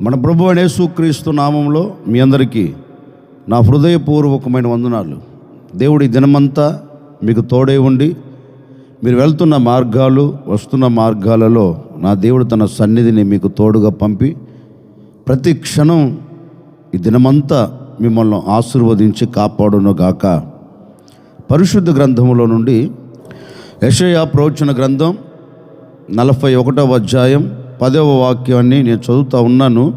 మన ప్రభు అనే యేసుక్రీస్తు నామంలో మీ అందరికీ నా హృదయపూర్వకమైన వందనాలు. దేవుడి దినమంతా మీకు తోడే ఉండి మీరు వెళ్తున్న మార్గాలు వస్తున్న మార్గాలలో నా దేవుడు తన సన్నిధిని మీకు తోడుగా పంపి ప్రతి క్షణం ఈ దినమంతా మిమ్మల్ని ఆశీర్వదించి కాపాడునుగాక. పరిశుద్ధ గ్రంథంలో నుండి యషయా ప్రవచన గ్రంథం నలభై ఒకటవ అధ్యాయం పదవ వాక్యాన్ని నేను చదువుతూ ఉన్నాను.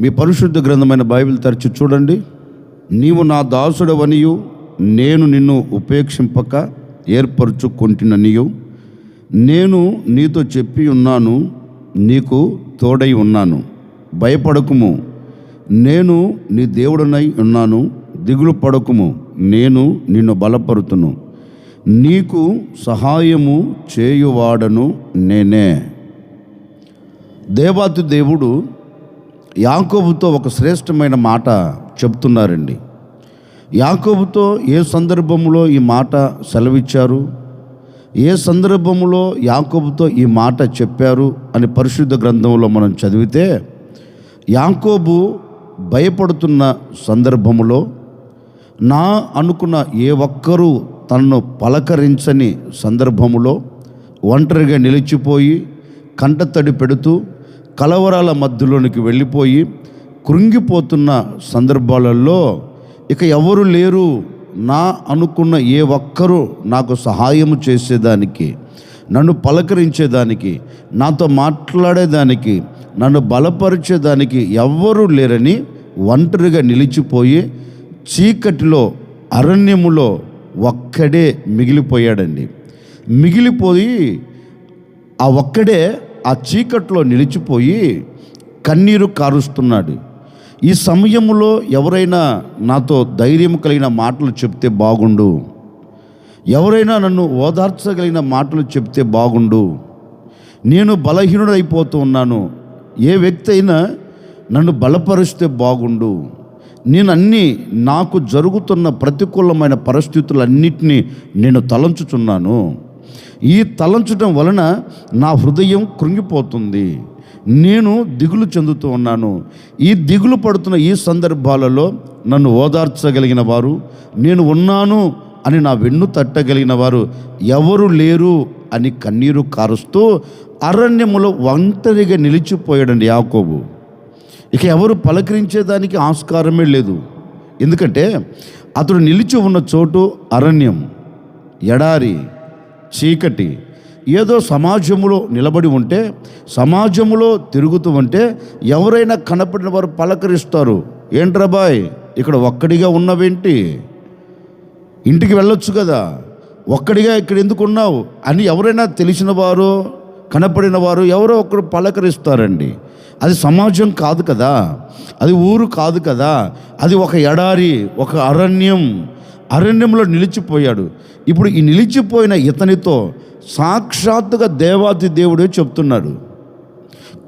మీ పరిశుద్ధ గ్రంథమైన బైబిల్ తరచి చూడండి. నీవు నా దాసుడవనియు నేను నిన్ను ఉపేక్షింపక ఏర్పరచుకుంటున్ననియు నేను నీతో చెప్పి ఉన్నాను నీకు తోడై ఉన్నాను. భయపడకుము నేను నీ దేవుడనై ఉన్నాను. దిగులు పడకుము నేను నిన్ను బలపరుతును. నీకు సహాయము చేయువాడను నేనే. దేవాతి దేవుడు యాకోబుతో ఒక శ్రేష్టమైన మాట చెప్తున్నారండి. యాకోబుతో ఏ సందర్భంలో ఈ మాట సెలవిచ్చారు? ఏ సందర్భంలో యాకోబుతో ఈ మాట చెప్పారు అని పరిశుద్ధ గ్రంథంలో మనం చదివితే యాకోబు భయపడుతున్న సందర్భములో నా అనుకున్న ఏ ఒక్కరూ తనను పలకరించని సందర్భములో ఒంటరిగా నిలిచిపోయి కంటతడి పెడుతూ కలవరాల మధ్యలోనికి వెళ్ళిపోయి కృంగిపోతున్న సందర్భాలలో ఇక ఎవరు లేరు. నా అనుకున్న ఏ ఒక్కరూ నాకు సహాయము చేసేదానికి నన్ను పలకరించేదానికి నాతో మాట్లాడేదానికి నన్ను బలపరిచేదానికి ఎవ్వరూ లేరని ఒంటరిగా నిలిచిపోయి చీకటిలో అరణ్యములో ఒక్కడే మిగిలిపోయాడండి. మిగిలిపోయి ఆ ఒక్కడే ఆ చీకట్లో నిలిచిపోయి కన్నీరు కారుస్తున్నాడు. ఈ సమయంలో ఎవరైనా నాతో ధైర్యం కలిగిన మాటలు చెప్తే బాగుండు. ఎవరైనా నన్ను ఓదార్చగలిగిన మాటలు చెప్తే బాగుండు. నేను బలహీనుడైపోతూ ఉన్నాను. ఏ వ్యక్తి అయినా నన్ను బలపరిస్తే బాగుండు. నేను అన్నీ నాకు జరుగుతున్న ప్రతికూలమైన పరిస్థితులన్నిటినీ నేను తలంచుచున్నాను. ఈ తలంచడం వలన నా హృదయం కృంగిపోతుంది. నేను దిగులు చెందుతూ ఉన్నాను. ఈ దిగులు పడుతున్న ఈ సందర్భాలలో నన్ను ఓదార్చగలిగిన వారు నేను ఉన్నాను అని నా వెన్ను తట్టగలిగిన వారు ఎవరు లేరు అని కన్నీరు కారుస్తూ అరణ్యములో ఒంటరిగా నిలిచిపోయాడండి యాకోబు. ఇక ఎవరు పలకరించేదానికి ఆస్కారమే లేదు. ఎందుకంటే అతడు నిలిచి ఉన్న చోటు అరణ్యం ఎడారి చీకటి. ఏదో సమాజంలో నిలబడి ఉంటే సమాజంలో తిరుగుతూ ఉంటే ఎవరైనా కనపడిన వారు పలకరిస్తారు. ఏంట్రా బాయ్ ఇక్కడ ఒక్కడిగా ఉన్నవేంటి? ఇంటికి వెళ్ళొచ్చు కదా. ఒక్కడిగా ఇక్కడ ఎందుకు ఉన్నావు? అని ఎవరైనా తెలిసిన వారు కనపడిన వారు ఎవరో ఒకరు పలకరిస్తారండి. అది సమాజం కాదు కదా. అది ఊరు కాదు కదా. అది ఒక ఎడారి ఒక అరణ్యం. అరణ్యంలో నిలిచిపోయాడు. ఇప్పుడు ఈ నిలిచిపోయిన ఇతనితో సాక్షాత్తుగా దేవాది దేవుడే చెప్తున్నాడు.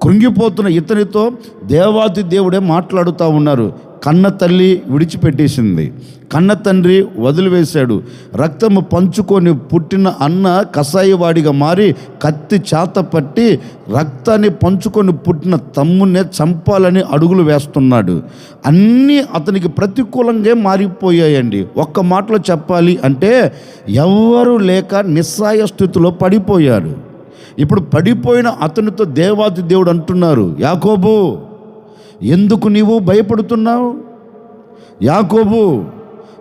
కృంగిపోతున్న ఇతనితో దేవాది దేవుడే మాట్లాడుతూ ఉన్నారు. కన్న తల్లి విడిచిపెట్టేసింది. కన్న తండ్రి వదిలివేశాడు. రక్తము పంచుకొని పుట్టిన అన్న కషాయవాడిగా మారి కత్తి చేత పట్టి రక్తాన్ని పంచుకొని పుట్టిన తమ్మునే చంపాలని అడుగులు వేస్తున్నాడు. అన్నీ అతనికి ప్రతికూలంగా మారిపోయాయండి. ఒక్క మాటలో చెప్పాలి అంటే ఎవరు లేక నిస్సాయ స్థితిలో పడిపోయాడు ఇప్పుడు పడిపోయిన అతనితో దేవాది దేవుడు అంటున్నారు యాకోబు ఎందుకు నీవు భయపడుతున్నావు? యాకోబు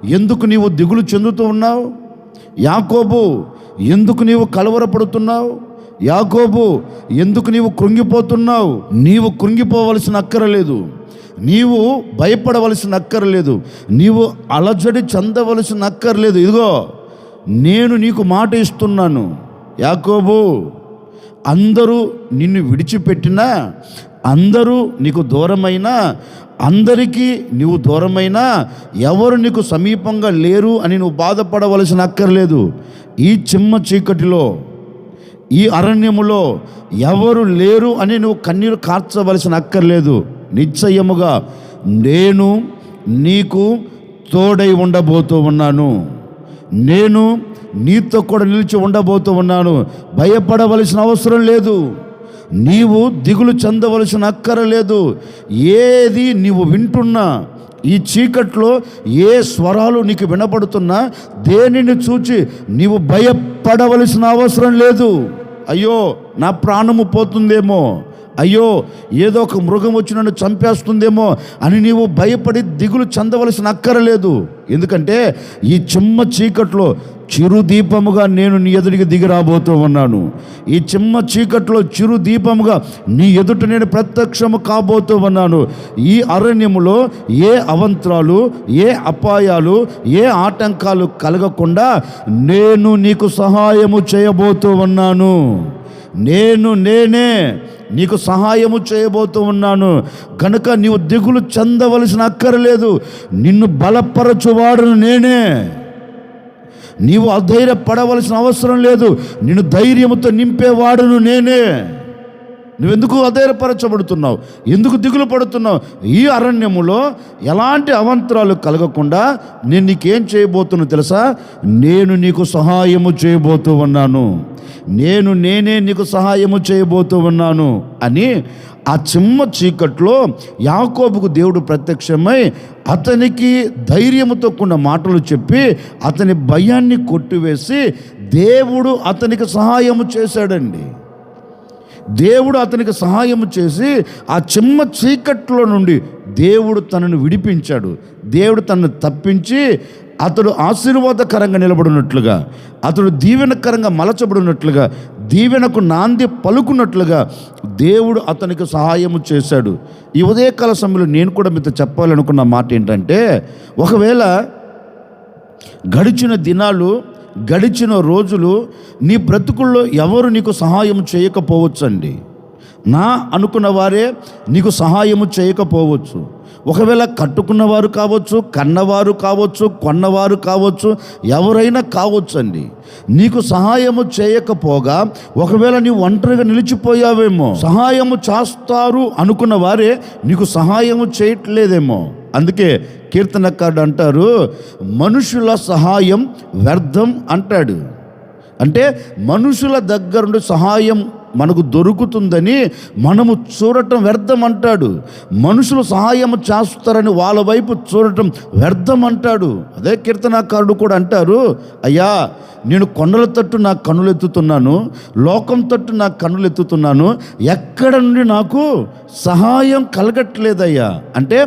ఎందుకు నీవు దిగులు చెందుతూ ఉన్నావు? యాకోబు ఎందుకు నీవు కలవరపడుతున్నావు? యాకోబు ఎందుకు నీవు కృంగిపోతున్నావు? నీవు కృంగిపోవలసిన అక్కరలేదు. నీవు భయపడవలసిన అక్కర్లేదు. నీవు అలజడి చెందవలసిన అక్కర్లేదు. ఇదిగో నేను నీకు మాట ఇస్తున్నాను. యాకోబు అందరూ నిన్ను విడిచిపెట్టినా అందరూ నీకు దూరమైనా అందరికీ నీవు దూరమైనా ఎవరు నీకు సమీపంగా లేరు అని నువ్వు బాధపడవలసిన అక్కర్లేదు. ఈ చిమ్మ చీకటిలో ఈ అరణ్యములో ఎవరు లేరు అని నువ్వు కన్నీరు కార్చవలసిన అక్కర్లేదు. నిశ్చయముగా నేను నీకు తోడై ఉండబోతూ ఉన్నాను. నేను నీతో కూడా నిలిచి ఉండబోతూ ఉన్నాను. భయపడవలసిన అవసరం లేదు. నీవు దిగులు చెందవలసిన అక్కరలేదు. ఏది నీవు వింటున్నా ఈ చీకట్లో ఏ స్వరాలు నీకు వినపడుతున్నా దేనిని చూచి నీవు భయపడవలసిన అవసరం లేదు. అయ్యో నా ప్రాణము పోతుందేమో? అయ్యో ఏదో ఒక మృగం వచ్చి నన్ను చంపేస్తుందేమో అని నీవు భయపడి దిగులు చెందవలసిన అక్కరలేదు. ఎందుకంటే ఈ చిమ్మ చీకట్లో చిరు దీపముగా నేను నీ ఎదుటికి దిగి రాబోతూ ఉన్నాను. ఈ చిమ్మ చీకట్లో చిరు దీపముగా నీ ఎదుట నేను ప్రత్యక్షము కాబోతూ ఉన్నాను. ఈ అరణ్యములో ఏ అవంతరాలు ఏ అపాయాలు ఏ ఆటంకాలు కలగకుండా నేను నీకు సహాయము చేయబోతూ ఉన్నాను. నేను నేనే నీకు సహాయము చేయబోతూ ఉన్నాను. కనుక నీవు దిగులు చెందవలసిన అక్కర్లేదు నిన్ను బలపరచువాడును నేనే. నీవు అధైర్యపడవలసిన అవసరం లేదు. నిన్ను ధైర్యముతో నింపేవాడును నేనే. నువ్వెందుకు అధైర్యపరచబడుతున్నావు? ఎందుకు దిగులు పడుతున్నావు? ఈ అరణ్యములో ఎలాంటి అవంతరాలు కలగకుండా నేను నీకేం చేయబోతున్నా తెలుసా? నేను నీకు సహాయము చేయబోతూ ఉన్నాను. నేను నేనే నీకు సహాయము చేయబోతూ ఉన్నాను అని ఆ చిమ్మ చీకట్లో యాకోబుకు దేవుడు ప్రత్యక్షమై అతనికి ధైర్యముతో కూడిన మాటలు చెప్పి అతని భయాన్ని కొట్టివేసి దేవుడు అతనికి సహాయము చేశాడండి. దేవుడు అతనికి సహాయం చేసి ఆ చిమ్మ చీకట్లో నుండి దేవుడు తనను విడిపించాడు. దేవుడు తనను తప్పించి అతడు ఆశీర్వాదకరంగా నిలబడినట్లుగా అతడు దీవెనకరంగా మలచబడినట్లుగా దీవెనకు నాంది పలుకున్నట్లుగా దేవుడు అతనికి సహాయము చేశాడు. ఈ ఉదయకాల సమయంలో నేను కూడా మీతో చెప్పాలనుకున్న మాట ఏంటంటే ఒకవేళ గడిచిన దినాలు గడిచిన రోజులు నీ బ్రతుకుల్లో ఎవరు నీకు సహాయం చేయకపోవచ్చండి? నా అనుకున్న వారే నీకు సహాయము చేయకపోవచ్చు. ఒకవేళ కట్టుకున్నవారు కావచ్చు కన్నవారు కావచ్చు కొన్నవారు కావచ్చు ఎవరైనా కావచ్చు అండి నీకు సహాయము చేయకపోగా ఒకవేళ నీవు ఒంటరిగా నిలిచిపోయావేమో సహాయము చేస్తారు అనుకున్న వారే నీకు సహాయము చేయట్లేదేమో. అందుకే కీర్తనకారుడు అంటారు మనుషుల సహాయం వ్యర్థం అంటాడు. అంటే మనుషుల దగ్గరుండి సహాయం మనకు దొరుకుతుందని మనము చూడటం వ్యర్థం అంటాడు మనుషులు సహాయం చేస్తారని వాళ్ళ వైపు చూడటం వ్యర్థం అంటాడు అదే కీర్తనాకారుడు కూడా అంటారు అయ్యా నేను కొండల తట్టు నా కన్నులు ఎత్తుతున్నాను లోకం తట్టు నా కన్నులు ఎత్తుతున్నాను ఎక్కడ నుండి నాకు సహాయం కలగట్లేదయ్యా? అంటే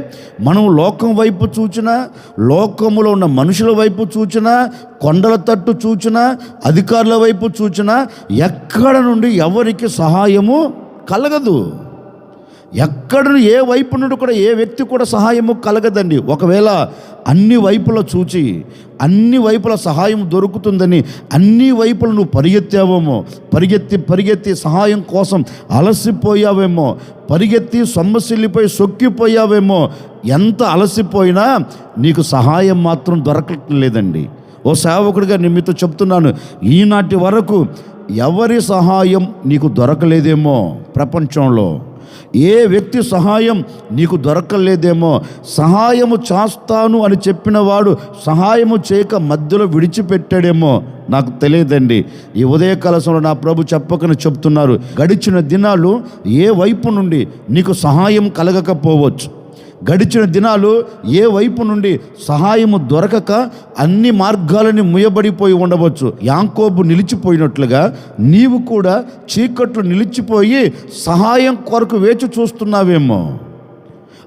మనం లోకం వైపు చూచినా లోకములో ఉన్న మనుషుల వైపు చూచినా కొండల తట్టు చూచినా అధికారుల వైపు చూచినా ఎక్కడ నుండి ఎవరికి సహాయము కలగదు. ఎక్కడ ఏ వైపు నుండి కూడా ఏ వ్యక్తి కూడా సహాయము కలగదండి. ఒకవేళ అన్ని వైపుల చూచి అన్ని వైపుల సహాయం దొరుకుతుందని అన్ని వైపులు నువ్వు పరిగెత్తావేమో పరిగెత్తి పరిగెత్తి సహాయం కోసం అలసిపోయావేమో పరిగెత్తి సొమ్మసిల్లిపోయి సొక్కిపోయావేమో ఎంత అలసిపోయినా నీకు సహాయం మాత్రం దొరకట్లేదండి. ఓ సేవకుడిగా నేను మీతో చెప్తున్నాను ఈనాటి వరకు ఎవరి సహాయం నీకు దొరకలేదేమో ప్రపంచంలో? ఏ వ్యక్తి సహాయం నీకు దొరకలేదేమో? సహాయము చేస్తాను అని చెప్పిన వాడు సహాయము చేయక మధ్యలో విడిచిపెట్టాడేమో? నాకు తెలియదండి. ఈ ఉదయ సమయంలో నా ప్రభు చెప్పకని చెప్తున్నారు. గడిచిన దినాలు ఏ వైపు నుండి నీకు సహాయం కలగకపోవచ్చు. గడిచిన దినాలు ఏ వైపు నుండి సహాయము దొరకక అన్ని మార్గాలని ముయబడిపోయి ఉండవచ్చు. యాంకోబు నిలిచిపోయినట్లుగా నీవు కూడా చీకట్లు నిలిచిపోయి సహాయం కొరకు వేచి చూస్తున్నావేమో.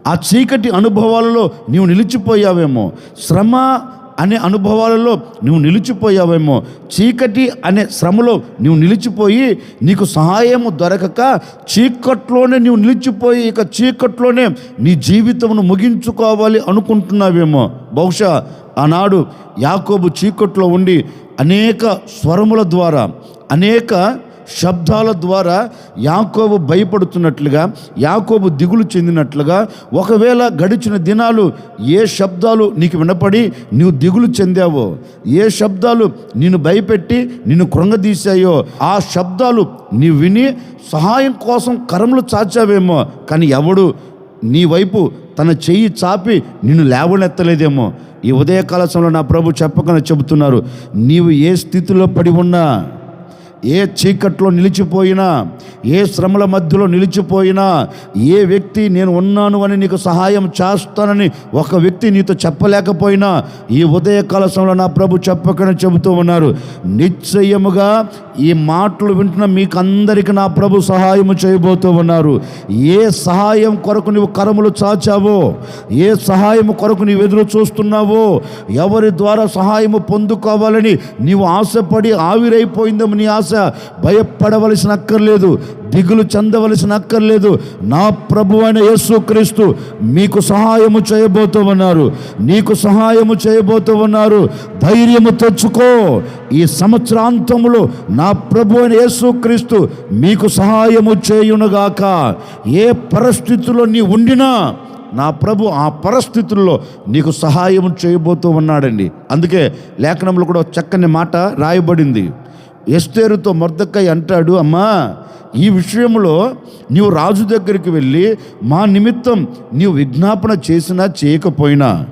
ఆ చీకటి అనుభవాలలో నీవు నిలిచిపోయావేమో. శ్రమ అనే అనుభవాలలో నువ్వు నిలిచిపోయావేమో. చీకటి అనే శ్రమలో నువ్వు నిలిచిపోయి నీకు సహాయము దొరకక చీకట్లోనే నువ్వు నిలిచిపోయి ఇక చీకట్లోనే నీ జీవితమును ముగించుకోవాలి అనుకుంటున్నావేమో. బహుశా ఆనాడు యాకోబు చీకట్లో ఉండి అనేక స్వరముల ద్వారా అనేక శబ్దాల ద్వారా యాకోబు భయపడుతున్నట్లుగా యాకోబు దిగులు చెందినట్లుగా ఒకవేళ గడిచిన దినాలు ఏ శబ్దాలు నీకు వినపడి నీవు దిగులు చెందావో ఏ శబ్దాలు నిన్ను భయపెట్టి నిన్ను కృంగదీశాయో ఆ శబ్దాలు నీవు విని సహాయం కోసం కరములు చాచావేమో కానీ ఎవడు నీ వైపు తన చెయ్యి చాపి నిన్ను లేవనెత్తలేదేమో. ఈ ఉదయకాల సమయంలో నా ప్రభు చెప్పకనే చెబుతున్నారు నీవు ఏ స్థితిలో పడి ఉన్నా ఏ చీకట్లో నిలిచిపోయినా ఏ శ్రమల మధ్యలో నిలిచిపోయినా ఏ వ్యక్తి నేను ఉన్నాను అని నీకు సహాయం చేస్తానని ఒక వ్యక్తి నీతో చెప్పలేకపోయినా ఈ ఉదయకాల సమయంలో నా ప్రభు చెప్పకనే చెబుతూ ఉన్నారు. నిశ్చయముగా ఈ మాటలు వింటున్న మీకు అందరికీ నా ప్రభు సహాయం చేయబోతూ ఉన్నారు. ఏ సహాయం కొరకు నువ్వు కరములు చాచావో ఏ సహాయం కొరకు నీవు ఎదురు చూస్తున్నావో ఎవరి ద్వారా సహాయము పొందుకోవాలని నీవు ఆశపడి ఆవిరైపోయిందేమో నీ ఆశ భయపడవలసిన అక్కర్లేదు దిగులు చెందవలసిన అక్కర్లేదు నా ప్రభు అయిన యేసుక్రీస్తు మీకు సహాయము చేయబోతూ ఉన్నారు నీకు సహాయము చేయబోతూ ఉన్నారు ధైర్యము తెచ్చుకో. ఈ సంవత్సరాంతములో నా ప్రభు అయిన యేసుక్రీస్తు మీకు సహాయము చేయునుగాక. ఏ పరిస్థితుల్లో నీ ఉండినా నా ప్రభు ఆ పరిస్థితుల్లో నీకు సహాయం చేయబోతూ ఉన్నాడండి. అందుకే లేఖనంలో కూడా చక్కని మాట రాయబడింది. ఎస్తేరుతో మొర్దక్కై అంటాడు అమ్మా ఈ విషయంలో నీవు రాజు దగ్గరికి వెళ్ళి మా నిమిత్తం నీవు విజ్ఞాపన చేసినా చేయకపోయినా.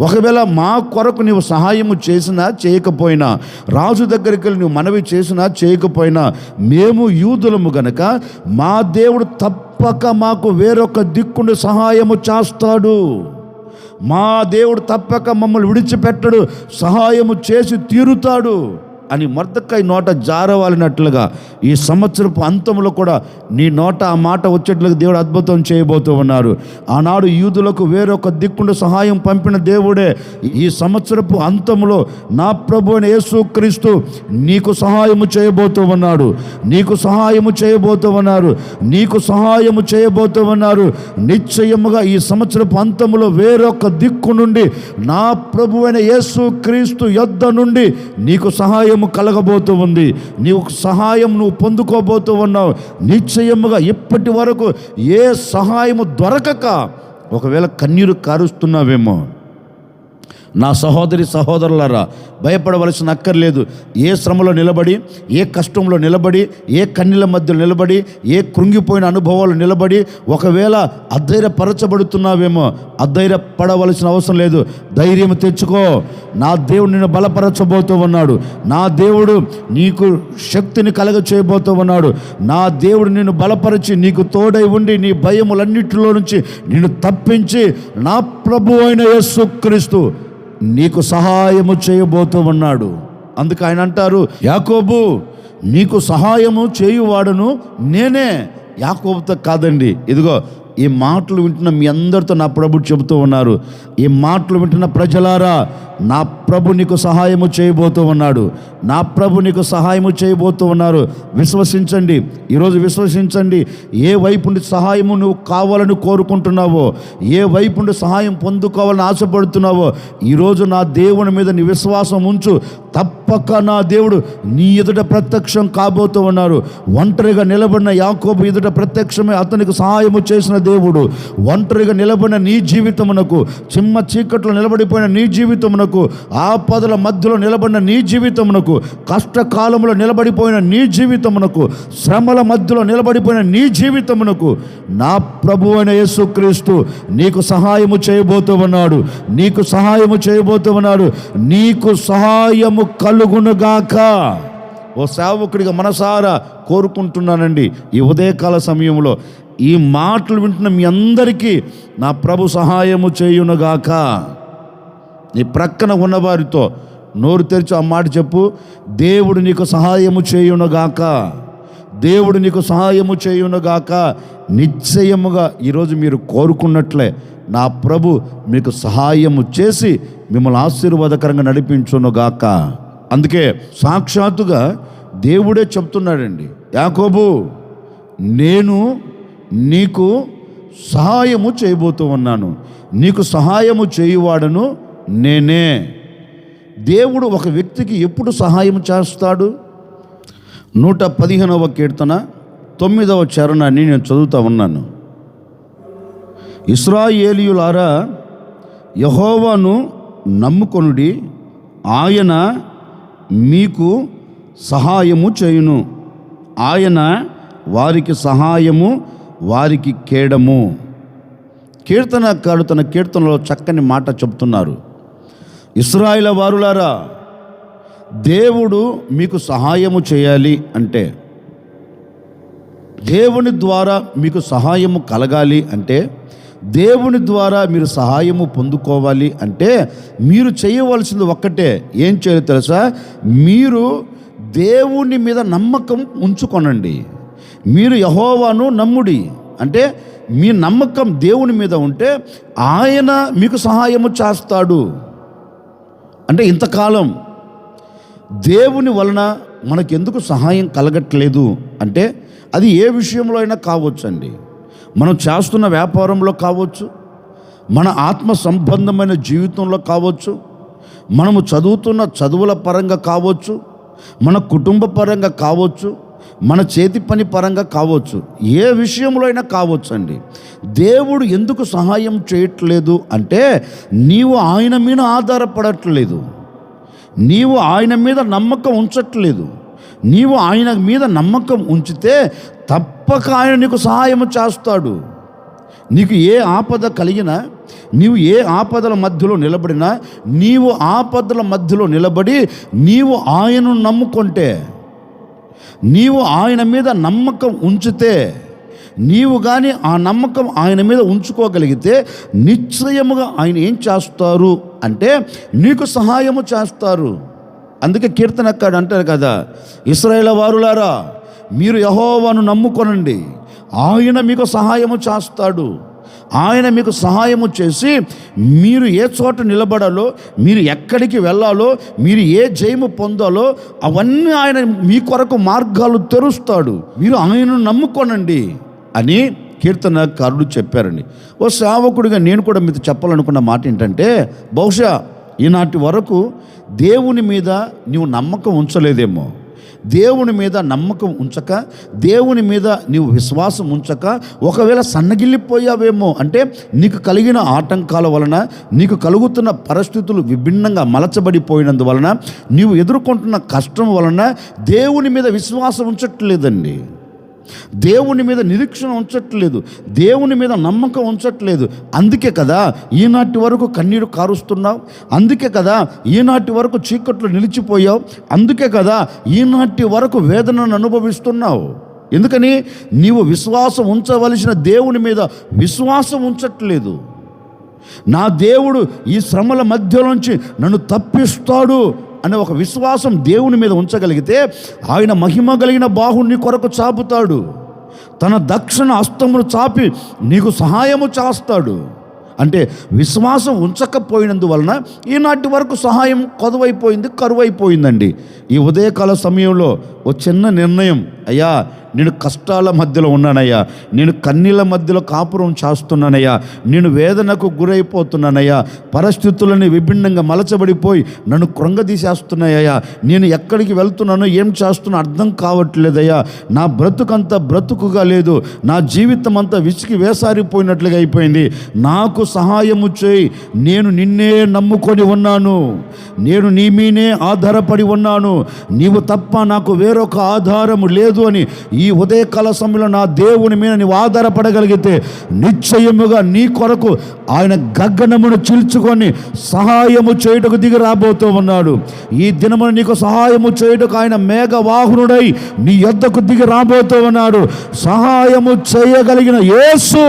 ఒకవేళ మా కొరకు నీవు సహాయము చేసినా చేయకపోయినా రాజు దగ్గరికి వెళ్ళి నువ్వు మనవి చేసినా చేయకపోయినా మేము యూదులము గనక మా దేవుడు తప్పక మాకు వేరొక దిక్కుని సహాయము చేస్తాడు. మా దేవుడు తప్పక మమ్మల్ని విడిచిపెట్టడు సహాయము చేసి తీరుతాడు. అని మర్దకాయ నోట జారవాలినట్లుగా ఈ సంవత్సరపు అంతంలో కూడా నీ నోట ఆ మాట వచ్చేట్లుగా దేవుడు అద్భుతం చేయబోతూ ఉన్నారు. ఆనాడు యూదులకు వేరొక దిక్కుండా సహాయం పంపిన దేవుడే ఈ సంవత్సరపు అంతంలో నా ప్రభు యేసు యేసుక్రీస్తు నీకు సహాయము చేయబోతూ ఉన్నాడు నీకు సహాయము చేయబోతూ ఉన్నారు. నీకు సహాయము చేయబోతూ ఉన్నారు. నిశ్చయముగా ఈ సంవత్సరపు అంతములో వేరొక దిక్కు నుండి నా ప్రభు అయిన యేసు క్రీస్తు యొద్ద నుండి నీకు సహాయం సహాయము కలగబోతూ ఉంది. నీవు సహాయం నువ్వు పొందుకోబోతూ ఉన్నావు. నిశ్చయముగా ఇప్పటి వరకు ఏ సహాయము దొరకక ఒకవేళ కన్నీరు కారుస్తున్నావేమో. నా సహోదరి సహోదరులారా భయపడవలసిన అక్కర్లేదు. ఏ శ్రమలో నిలబడి ఏ కష్టంలో నిలబడి ఏ కన్నీల మధ్యలో నిలబడి ఏ కృంగిపోయిన అనుభవాలు నిలబడి ఒకవేళ అధైర్యపరచబడుతున్నావేమో అధైర్యపడవలసిన అవసరం లేదు. ధైర్యం తెచ్చుకో. నా దేవుడు నిన్ను బలపరచబోతూ ఉన్నాడు. నా దేవుడు నీకు శక్తిని కలగ చేయబోతూ ఉన్నాడు. నా దేవుడు నిన్ను బలపరిచి నీకు తోడై ఉండి నీ భయములన్నిటిలో నుంచి నిన్ను తప్పించి నా ప్రభు అయిన యేసుక్రీస్తు నీకు సహాయము చేయబోతూ ఉన్నాడు. అందుకు ఆయన అంటారు యాకోబు నీకు సహాయము చేయువాడును నేనే. యాకోబుతో కాదండి ఇదిగో ఈ మాటలు వింటున్న మీ అందరితో నా ప్రభు చెబుతూ ఉన్నారు. ఈ మాటలు వింటున్న ప్రజలారా నా ప్రభు నీకు సహాయము చేయబోతూ ఉన్నాడు. నా ప్రభు నీకు సహాయము చేయబోతూ ఉన్నారు. విశ్వసించండి. ఈరోజు విశ్వసించండి. ఏ వైపు నుండి సహాయము నువ్వు కావాలని కోరుకుంటున్నావో ఏ వైపు నుండి సహాయం పొందుకోవాలని ఆశపడుతున్నావో ఈరోజు నా దేవుని మీద నీ విశ్వాసం ఉంచు. తప్పక నా దేవుడు నీ ఎదుట ప్రత్యక్షం కాబోతూ ఉన్నారు. ఒంటరిగా నిలబడిన యాకోబు ఎదుట ప్రత్యక్షమే అతనికి సహాయము చేసిన దేవుడు. ఒంటరిగా నిలబడిన నీ జీవితమునకు చిమ్మ చీకట్లో నిలబడిపోయిన నీ జీవితమునకు జీవితమునకు ఆపదల మధ్యలో నిలబడిన నీ జీవితమునకు కష్టకాలంలో నిలబడిపోయిన నీ జీవితమునకు శ్రమల మధ్యలో నిలబడిపోయిన నీ జీవితమునకు నా ప్రభు అయిన యేసుక్రీస్తు నీకు సహాయము చేయబోతూ ఉన్నాడు నీకు సహాయము చేయబోతూ ఉన్నాడు నీకు సహాయము కలుగునుగాక. ఓ సేవకుడిగా మనసారా కోరుకుంటున్నానండి. ఈ ఉదయకాల సమయంలో ఈ మాటలు వింటున్న మీ అందరికీ నా ప్రభు సహాయము చేయునుగాక. నీ ప్రక్కన ఉన్నవారితో నోరు తెరిచి ఆ మాట చెప్పు. దేవుడు నీకు సహాయము చేయునుగాక. దేవుడు నీకు సహాయము చేయునుగాక. నిశ్చయముగా ఈరోజు మీరు కోరుకున్నట్లే నా ప్రభు మీకు సహాయము చేసి మిమ్మల్ని ఆశీర్వాదకరంగా నడిపించునుగాక. అందుకే సాక్షాత్తుగా దేవుడే చెప్తున్నాడండి. యాకోబు నేను నీకు సహాయము చేయబోతూ ఉన్నాను. నీకు సహాయము చేయువాడను నేనే. దేవుడు ఒక వ్యక్తికి ఎప్పుడు సహాయం చేస్తాడు? నూట పదిహేనవ కీర్తన తొమ్మిదవ చరణాన్ని నేను చదువుతా ఉన్నాను. ఇస్రాయేలియులారా యహోవాను నమ్ముకొనుడి ఆయన మీకు సహాయము చేయును. ఆయన వారికి సహాయము వారికి కేడము. కీర్తనకారు తన కీర్తనలో చక్కని మాట చెప్తున్నారు ఇస్రాయిల వారులారా దేవుడు మీకు సహాయము చేయాలి అంటే దేవుని ద్వారా మీకు సహాయము కలగాలి అంటే దేవుని ద్వారా మీరు సహాయము పొందుకోవాలి అంటే మీరు చేయవలసింది ఒక్కటే. ఏం చేయాలి తెలుసా? మీరు దేవుని మీద నమ్మకం ఉంచుకొనండి. మీరు యహోవాను నమ్ముడి. అంటే మీ నమ్మకం దేవుని మీద ఉంటే ఆయన మీకు సహాయము చేస్తాడు. అంటే ఇంతకాలం దేవుని వలన మనకెందుకు సహాయం కలగట్లేదు? అంటే అది ఏ విషయంలో అయినా కావచ్చండి. మనం చేస్తున్న వ్యాపారంలో కావచ్చు మన ఆత్మ సంబంధమైన జీవితంలో కావచ్చు మనము చదువుతున్న చదువుల పరంగా కావచ్చు మన కుటుంబ పరంగా కావచ్చు మన చేతి పని పరంగా కావచ్చు ఏ విషయంలో అయినా కావచ్చు అండి దేవుడు ఎందుకు సహాయం చేయట్లేదు అంటే నీవు ఆయన మీద ఆధారపడట్లేదు. నీవు ఆయన మీద నమ్మకం ఉంచట్లేదు. నీవు ఆయన మీద నమ్మకం ఉంచితే తప్పక ఆయన నీకు సహాయం చేస్తాడు. నీకు ఏ ఆపద కలిగినా నీవు ఏ ఆపదల మధ్యలో నిలబడినా నీవు ఆపదల మధ్యలో నిలబడి నీవు ఆయనను నమ్ముకుంటే నీవు ఆయన మీద నమ్మకం ఉంచితే నీవు కానీ ఆ నమ్మకం ఆయన మీద ఉంచుకోగలిగితే నిశ్చయముగా ఆయన ఏం చేస్తారు అంటే నీకు సహాయము చేస్తారు. అందుకే కీర్తనక్కాడు అంటారు కదా ఇస్రాయేల వారులారా మీరు యహోవాను నమ్ముకొనండి ఆయన మీకు సహాయము చేస్తాడు. ఆయన మీకు సహాయము చేసి మీరు ఏ చోట నిలబడాలో మీరు ఎక్కడికి వెళ్ళాలో మీరు ఏ జయము పొందాలో అవన్నీ ఆయన మీ కొరకు మార్గాలు తెరుస్తాడు. మీరు ఆయనను నమ్ముకోనండి అని కీర్తనకారుడు చెప్పారండి. ఓ సేవకుడిగా నేను కూడా మీతో చెప్పాలనుకున్న మాట ఏంటంటే బహుశా ఈనాటి వరకు దేవుని మీద నీవు నమ్మకం ఉంచలేదేమో. దేవుని మీద నమ్మకం ఉంచక దేవుని మీద నీవు విశ్వాసం ఉంచక ఒకవేళ సన్నగిల్లిపోయావేమో అంటే నీకు కలిగిన ఆటంకాల వలన నీకు కలుగుతున్న పరిస్థితులు విభిన్నంగా మలచబడిపోయినందువలన నీవు ఎదుర్కొంటున్న కష్టం వలన దేవుని మీద విశ్వాసం ఉంచట్లేదండి. దేవుని మీద నిరీక్షణ ఉంచట్లేదు దేవుని మీద నమ్మకం ఉంచట్లేదు. అందుకే కదా ఈనాటి వరకు కన్నీరు కారుస్తున్నావు అందుకే కదా ఈనాటి వరకు చీకట్లు నిలిచిపోయావు అందుకే కదా ఈనాటి వరకు వేదనను అనుభవిస్తున్నావు. ఎందుకని? నీవు విశ్వాసం ఉంచవలసిన దేవుని మీద విశ్వాసం ఉంచట్లేదు. నా దేవుడు ఈ శ్రమల మధ్యలోంచి నన్ను తప్పిస్తాడు. అనే ఒక విశ్వాసం దేవుని మీద ఉంచగలిగితే ఆయన మహిమ కలిగిన బాహుని కొరకు చాపుతాడు. తన దక్షిణ హస్తమును చాపి నీకు సహాయము చేస్తాడు. అంటే విశ్వాసం ఉంచకపోయినందువలన ఈనాటి వరకు సహాయం కొదవైపోయింది కరువైపోయిందండి. ఈ ఉదయకాల సమయంలో ఓ చిన్న నిర్ణయం. అయ్యా నేను కష్టాల మధ్యలో ఉన్నానయ్యా. నేను కన్నీళ్ళ మధ్యలో కాపురం చేస్తున్నానయ్యా. నేను వేదనకు గురైపోతున్నానయ్యా. పరిస్థితులని విభిన్నంగా మలచబడిపోయి నన్ను కృంగదీసేస్తున్నాయ్యా నేను ఎక్కడికి వెళ్తున్నానో ఏం చేస్తున్నా అర్థం కావట్లేదయ్యా. నా బ్రతుకంతా బ్రతుకుగా లేదు. నా జీవితం అంతా విసికి వేసారిపోయినట్లుగా అయిపోయింది. నాకు సహాయము చేయి. నేను నిన్నే నమ్ముకొని ఉన్నాను. నేను నీ మీనే ఆధారపడి ఉన్నాను. నీవు తప్ప నాకు వేరొక ఆధారము లేదు అని ఈ ఉదయకాల సమయంలో నా దేవుని మీద నీవు ఆధారపడగలిగితే నిశ్చయముగా నీ కొరకు ఆయన గగ్గనమును చీల్చుకొని సహాయము చేయుటకు దిగి రాబోతూ ఉన్నాడు. ఈ దినమున నీకు సహాయము చేయుటకు ఆయన మేఘవాహనుడై నీ యొద్దకు దిగి రాబోతూ ఉన్నాడు. సహాయము చేయగలిగిన యేసు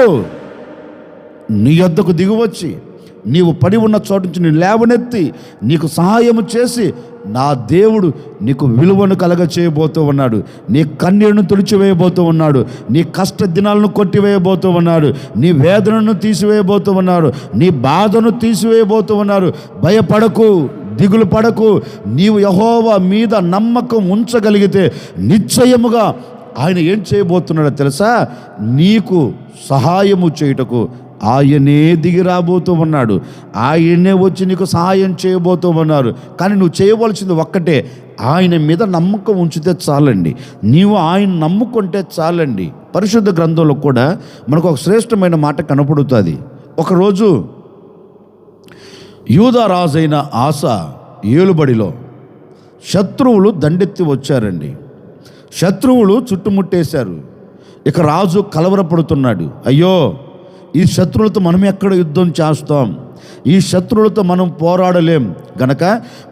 నీ యొద్దకు దిగువచ్చి నీవు పడి ఉన్న చోటు నుంచి నేను లేవనెత్తి నీకు సహాయము చేసి నా దేవుడు నీకు విలువను కలగ చేయబోతూ ఉన్నాడు. నీ కన్నీరును తుడిచివేయబోతూ ఉన్నాడు. నీ కష్ట దినాలను కొట్టివేయబోతూ ఉన్నాడు. నీ వేదనను తీసివేయబోతూ ఉన్నాడు. నీ బాధను తీసివేయబోతూ ఉన్నారు భయపడకు దిగులు పడకు. నీవు యహోవా మీద నమ్మకం ఉంచగలిగితే నిశ్చయముగా ఆయన ఏం చేయబోతున్నాడో తెలుసా? నీకు సహాయము చేయుటకు ఆయనే దిగి రాబోతూ ఉన్నాడు. ఆయనే వచ్చి నీకు సహాయం చేయబోతూ ఉన్నారు. కానీ నువ్వు చేయవలసింది ఒక్కటే. ఆయన మీద నమ్మకం ఉంచితే చాలండి. నీవు ఆయన నమ్ముకుంటే చాలండి. పరిశుద్ధ గ్రంథంలో కూడా మనకు ఒక శ్రేష్టమైన మాట కనపడుతుంది. ఒకరోజు యూదా అయిన ఆశ ఏలుబడిలో శత్రువులు దండెత్తి వచ్చారండి. శత్రువులు చుట్టుముట్టేశారు. ఇక రాజు కలవరపడుతున్నాడు. అయ్యో! ఈ శత్రువులతో మనం ఎక్కడ యుద్ధం చేస్తాం? ఈ శత్రువులతో మనం పోరాడలేం. గనక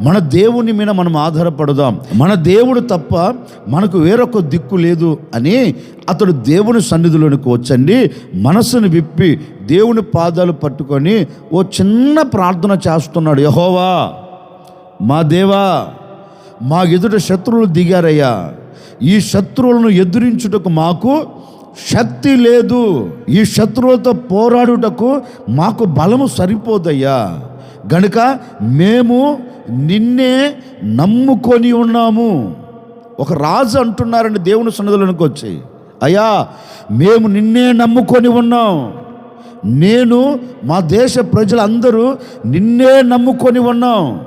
మన దేవుని మీద మనం ఆధారపడదాం. మన దేవుడు తప్ప మనకు వేరొక దిక్కు లేదు అని అతడు దేవుని సన్నిధిలోనికి వచ్చండి. మనసును విప్పి దేవుని పాదాలు పట్టుకొని ఓ చిన్న ప్రార్థన చేస్తున్నాడు. యహోవా మా దేవా మా ఎదుట శత్రువులు దిగారయ్యా. ఈ శత్రువులను ఎదురించుటకు మాకు శక్తి లేదు. ఈ శత్రువులతో పోరాడుటకు మాకు బలము సరిపోదయ్యా. గనుక మేము నిన్నే నమ్ముకొని ఉన్నాము. ఒక రాజు అంటున్నారండి దేవుని సన్నదులకు వచ్చి అయ్యా మేము నిన్నే నమ్ముకొని ఉన్నాం. నేను మా దేశ ప్రజలందరూ నిన్నే నమ్ముకొని ఉన్నాం.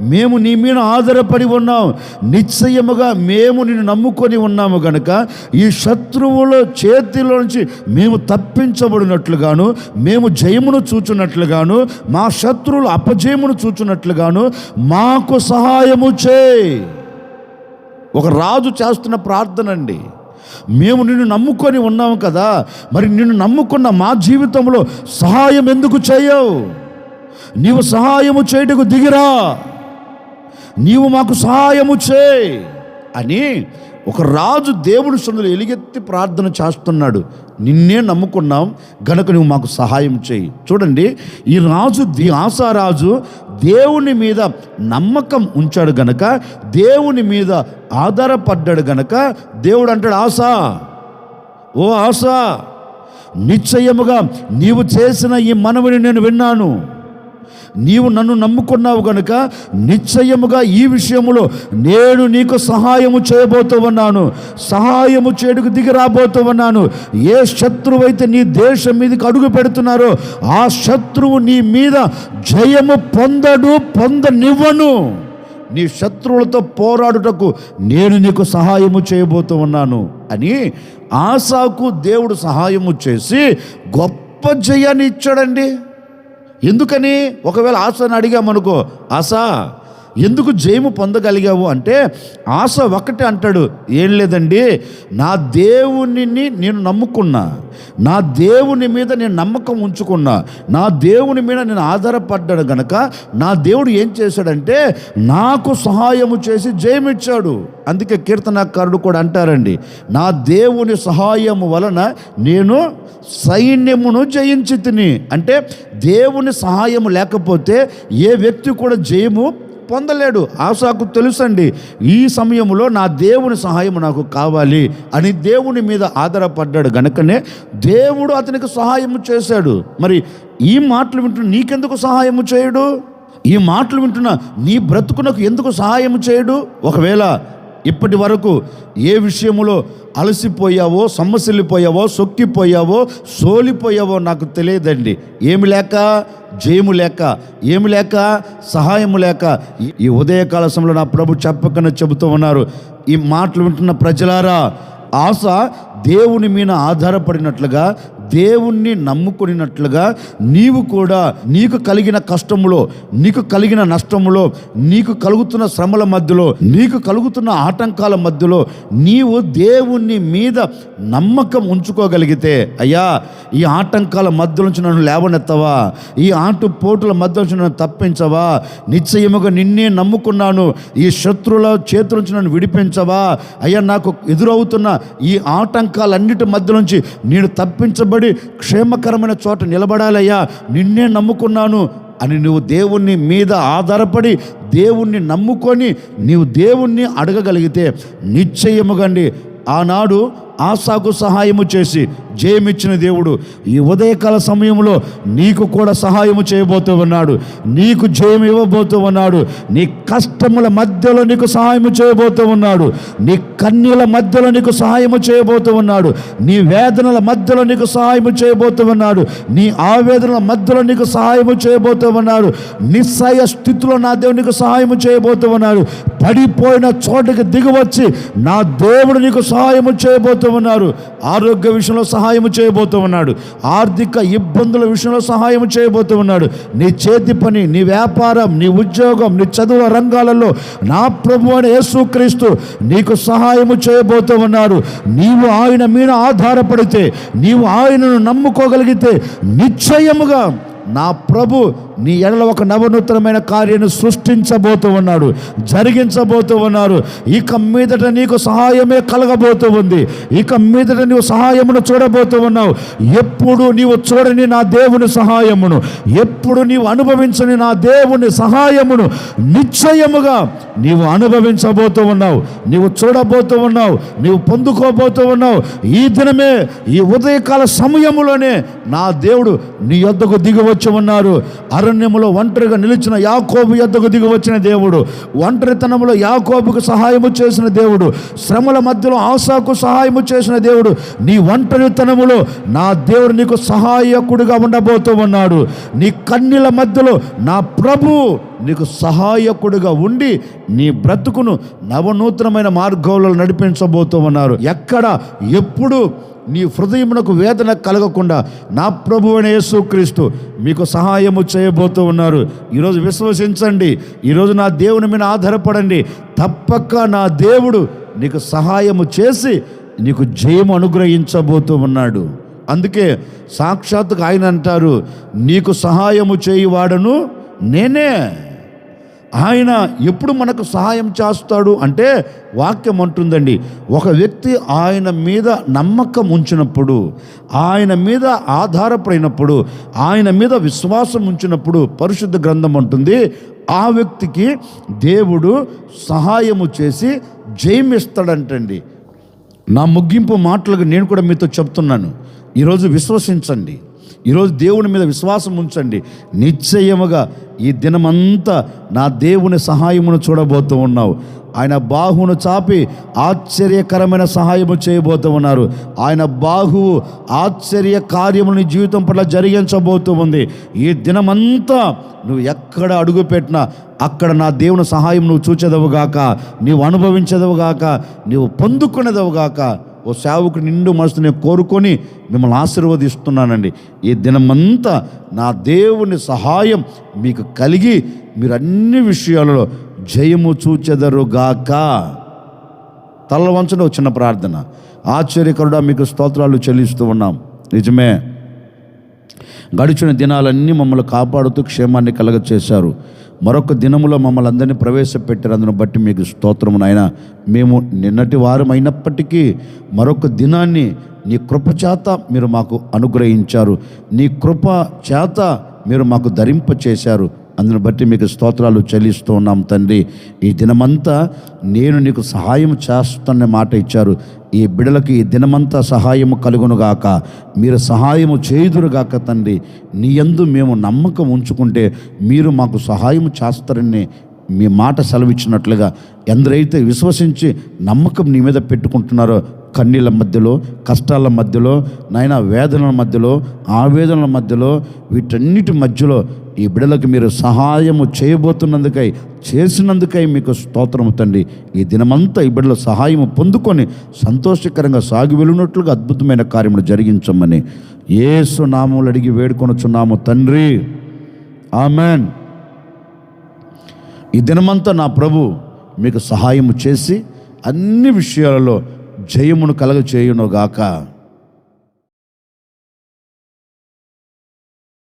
మేము నీ మీద ఆధారపడి ఉన్నాం. నిశ్చయముగా మేము నిన్ను నమ్ముకొని ఉన్నాము కనుక ఈ శత్రువుల చేతిలో నుంచి మేము తప్పించబడినట్లుగాను మేము జయమును చూచున్నట్లుగాను మా శత్రువులు అపజయమును చూచున్నట్లుగాను మాకు సహాయము చే ఒక రాజు చేస్తున్న ప్రార్థన అండి. మేము నిన్ను నమ్ముకొని ఉన్నాము కదా మరి నిన్ను నమ్ముకున్న మా జీవితంలో సహాయం ఎందుకు చేయవు? నీవు సహాయము చేయటకు దిగిరా. నీవు మాకు సహాయము చేయి అని ఒక రాజు దేవుడు సొందులు ఎలుగెత్తి ప్రార్థన చేస్తున్నాడు. నిన్నే నమ్ముకున్నాం గనుక నువ్వు మాకు సహాయం చేయి. చూడండి ఈ రాజు ది ఆశారాజు దేవుని మీద నమ్మకం ఉంచాడు గనక దేవుని మీద ఆధారపడ్డాడు గనక దేవుడు అంటాడు ఆశా ఓ ఆశా నిశ్చయముగా నీవు చేసిన ఈ మనవిని నేను విన్నాను. నీవు నన్ను నమ్ముకున్నావు గనుక నిశ్చయముగా ఈ విషయములో నేను నీకు సహాయము చేయబోతూ ఉన్నాను. సహాయము చేడుకు దిగి రాబోతూ ఉన్నాను. ఏ శత్రువు అయితే నీ దేశం మీదకి అడుగు పెడుతున్నారో ఆ శత్రువు నీ మీద జయము పొందడు పొందనివ్వను. నీ శత్రువులతో పోరాడుటకు నేను నీకు సహాయము చేయబోతూ ఉన్నాను అని ఆశాకు దేవుడు సహాయము చేసి గొప్ప జయాన్ని ఇచ్చాడండి. ఎందుకని? ఒకవేళ ఆశను అడిగామనుకో ఆశ ఎందుకు జయము పొందగలిగావు అంటే ఆశ ఒకటి అంటాడు ఏం లేదండి నా దేవునిని నేను నమ్ముకున్నా నా దేవుని మీద నేను నమ్మకం ఉంచుకున్నా నా దేవుని మీద నేను ఆధారపడ్డాడు గనక నా దేవుడు ఏం చేశాడంటే నాకు సహాయము చేసి జయమిచ్చాడు. అందుకే కీర్తనకారుడు కూడా అంటారండి నా దేవుని సహాయము వలన నేను సైన్యమును జయించి తిని అంటే దేవుని సహాయము లేకపోతే ఏ వ్యక్తి కూడా జయము పొందలేడు. ఆశాకు తెలుసండి ఈ సమయంలో నా దేవుని సహాయం నాకు కావాలి అని దేవుని మీద ఆధారపడ్డాడు. గనుకనే దేవుడు అతనికి సహాయము చేశాడు. మరి ఈ మాటలు వింటున్న నీకెందుకు సహాయము చేయడు? ఈ మాటలు వింటున్న నీ బ్రతుకునకు ఎందుకు సహాయం చేయడు? ఒకవేళ ఇప్పటి వరకు ఏ విషయంలో అలసిపోయావో సొమ్మసిల్లిపోయావో సొక్కిపోయావో సోలిపోయావో నాకు తెలియదండి. ఏమి లేక జయము లేక ఏమి లేక సహాయము లేక ఈ- ఈ ఉదయకాల సమయంలో నా ప్రభు చెప్పకనే చెబుతూ ఉన్నారు. ఈ మాటలు వింటున్న ప్రజలారా ఆశ దేవుని మీద ఆధారపడినట్లుగా దేవుణ్ణి నమ్ముకున్నట్లుగా నీవు కూడా నీకు కలిగిన కష్టములో నీకు కలిగిన నష్టములో నీకు కలుగుతున్న శ్రమల మధ్యలో నీకు కలుగుతున్న ఆటంకాల మధ్యలో నీవు దేవుణ్ణి మీద నమ్మకం ఉంచుకోగలిగితే అయ్యా ఈ ఆటంకాల మధ్య నుంచి నన్ను లేవనెత్తవా? ఈ ఆటు పోటుల మధ్య నుంచి నన్ను తప్పించవా? నిశ్చయముగా నిన్నే నమ్ముకున్నాను. ఈ శత్రువుల చేతుల నుంచి నన్ను విడిపించవా? అయ్యా నాకు ఎదురవుతున్న ఈ ఆటంకాలన్నిటి మధ్య నుంచి నేను తప్పించబడి క్షేమకరమైన చోట నిలబడాలయ్యా నిన్నే నమ్ముకున్నాను అని నువ్వు దేవుణ్ణి మీద ఆధారపడి దేవుణ్ణి నమ్ముకొని నీవు దేవుణ్ణి అడగగలిగితే నిశ్చయముగండి. ఆనాడు ఆశాకు సహాయము చేసి జయమిచ్చిన దేవుడు. ఈ ఉదయకాల సమయంలో నీకు కూడా సహాయము చేయబోతూ ఉన్నాడు. నీకు జయం ఇవ్వబోతూ ఉన్నాడు. నీ కష్టముల మధ్యలో నీకు సహాయము చేయబోతూ ఉన్నాడు. నీ కన్నీల మధ్యలో నీకు సహాయము చేయబోతూ ఉన్నాడు. నీ వేదనల మధ్యలో నీకు సహాయము చేయబోతూ ఉన్నాడు. నీ ఆవేదనల మధ్యలో నీకు సహాయము చేయబోతూ ఉన్నాడు. నిస్సయ స్థితిలో నా దేవుడు నీకు సహాయము చేయబోతూ ఉన్నాడు. పడిపోయిన చోటకి దిగివచ్చి నా దేవుడు నీకు సహాయము చేయబోతూ ఉన్నారు ఆరోగ్య విషయంలో సహాయము చేయబోతూ ఉన్నాడు ఆర్థిక ఇబ్బందుల విషయంలో సహాయం చేయబోతూ ఉన్నాడు నీ చేతి పని నీ వ్యాపారం నీ ఉద్యోగం నీ చదువు రంగాలలో నా ప్రభు అని యేసుక్రీస్తు నీకు సహాయము చేయబోతూ ఉన్నారు నీవు ఆయన మీద ఆధారపడితే నీవు ఆయనను నమ్ముకోగలిగితే నిశ్చయముగా నా ప్రభు నీ ఎడల ఒక నవనూతనమైన కార్యాన్ని సృష్టించబోతూ ఉన్నాడు జరిగించబోతూ ఉన్నారు ఇక మీదట నీకు సహాయమే కలగబోతూ ఉంది. ఇక మీదట నీవు సహాయమును చూడబోతూ ఉన్నావు. ఎప్పుడు నీవు చూడని నా దేవుని సహాయమును ఎప్పుడు నీవు అనుభవించని నా దేవుని సహాయమును నిశ్చయముగా నీవు అనుభవించబోతూ ఉన్నావు. నీవు చూడబోతూ ఉన్నావు. నీవు పొందుకోబోతూ ఉన్నావు. ఈ దినమే ఈ ఉదయకాల సమయములోనే నా దేవుడు నీ యొద్దకు దిగి వచ్చి ఉన్నారు. అరణ్యములో ఒంటరిగా నిలిచిన యాకోబు యొద్దకు దిగి వచ్చిన దేవుడు ఒంటరితనంలో యాకోబుకు సహాయము చేసిన దేవుడు శ్రమల మధ్యలో ఆశాకు సహాయము చేసిన దేవుడు నీ ఒంటరితనములో నా దేవుడు నీకు సహాయకుడిగా ఉండబోతూ ఉన్నాడు. నీ కన్నీల మధ్యలో నా ప్రభు నీకు సహాయకుడిగా ఉండి నీ బ్రతుకును నవనూతనమైన మార్గంలో నడిపించబోతూ ఉన్నారు ఎక్కడ? ఎప్పుడు? నీ హృదయమునకు వేదన కలగకుండా నా ప్రభు అనే యేసుక్రీస్తు మీకు సహాయము చేయబోతూ ఉన్నారు. ఈరోజు విశ్వసించండి. ఈరోజు నా దేవుని మీద ఆధారపడండి. తప్పక నా దేవుడు నీకు సహాయము చేసి నీకు జయము అనుగ్రహించబోతూ ఉన్నాడు. అందుకే సాక్షాత్తుగా ఆయన అంటారు నీకు సహాయము చేయువాడను నేనే. ఆయన ఎప్పుడు మనకు సహాయం చేస్తాడు అంటే వాక్యం అంటుందండి ఒక వ్యక్తి ఆయన మీద నమ్మకం ఉంచినప్పుడు ఆయన మీద ఆధారపడినప్పుడు ఆయన మీద విశ్వాసం ఉంచినప్పుడు పరిశుద్ధ గ్రంథం అంటుంది ఆ వ్యక్తికి దేవుడు సహాయము చేసి జయమిస్తాడంటండి. నా ముగింపు మాటలకు నేను కూడా మీతో చెప్తున్నాను. ఈరోజు విశ్వసించండి. ఈరోజు దేవుని మీద విశ్వాసం ఉంచండి. నిశ్చయముగా ఈ దినమంతా నా దేవుని సహాయమును చూడబోతూ ఉన్నావు. ఆయన బాహును చాపి ఆశ్చర్యకరమైన సహాయము చేయబోతూ ఉన్నారు. ఆయన బాహువు ఆశ్చర్య కార్యముని జీవితం పట్ల జరిగించబోతూ ఉంది. ఈ దినమంతా నువ్వు ఎక్కడ అడుగుపెట్టినా అక్కడ నా దేవుని సహాయం నువ్వు చూచేదవుగాక నీవు అనుభవించదవుగాక నీవు పొందుకునేదవుగాక ఓ సేవకు నిండు మనసు నేను కోరుకొని మిమ్మల్ని ఆశీర్వదిస్తున్నానండి. ఈ దినమంతా నా దేవుని సహాయం మీకు కలిగి మీరు అన్ని విషయాలలో జయము చూచెదరుగాక. తల వంచడం ఒక చిన్న ప్రార్థన. ఆశ్చర్యకరుడా మీకు స్తోత్రాలు చెల్లిస్తూ ఉన్నాం. నిజమే. గడిచిన దినాలన్నీ మమ్మల్ని కాపాడుతూ క్షేమాన్ని కలగచేశారు. మరొక దినములో మమ్మల్ని అందరినీ ప్రవేశపెట్టారు. అందును బట్టి మీకు స్తోత్రము నాయన. మేము నిన్నటి వారం అయినప్పటికీ మరొక దినాన్ని నీ కృప చేత మీరు మాకు అనుగ్రహించారు. నీ కృప చేత మీరు మాకు ధరింప చేశారు అందును బట్టి మీకు స్తోత్రాలు చెల్లిస్తూ ఉన్నాం తండ్రి. ఈ దినమంతా నేను నీకు సహాయం చేస్తున్న మాట ఇచ్చారు. ఈ బిడలకి ఈ దినమంతా సహాయము కలుగునుగాక మీరు సహాయము చేయుదురుగాక తండ్రి. నీ యందు మేము నమ్మకం ఉంచుకుంటే మీరు మాకు సహాయం చేస్తారని మీ మాట సెలవిచ్చినట్లుగా ఎందరైతే విశ్వసించి నమ్మకం నీ మీద పెట్టుకుంటున్నారో కన్నీళ్ళ మధ్యలో కష్టాల మధ్యలో నాయన వేదనల మధ్యలో ఆవేదనల మధ్యలో వీటన్నిటి మధ్యలో ఈ బిడలకు మీరు సహాయము చేయబోతున్నందుకై చేసినందుకై మీకు స్తోత్రము తండ్రి. ఈ దినమంతా ఈ బిడ్డల సహాయము పొందుకొని సంతోషకరంగా సాగి వెళ్ళినట్లుగా అద్భుతమైన కార్యములు జరిగించమని ఏసు నామములు అడిగి వేడుకొనుచున్నాము తండ్రి. ఆమెన్. ఈ దినమంతా నా ప్రభు మీకు సహాయము చేసి అన్ని విషయాలలో జయమును కలగ చేయునుగాక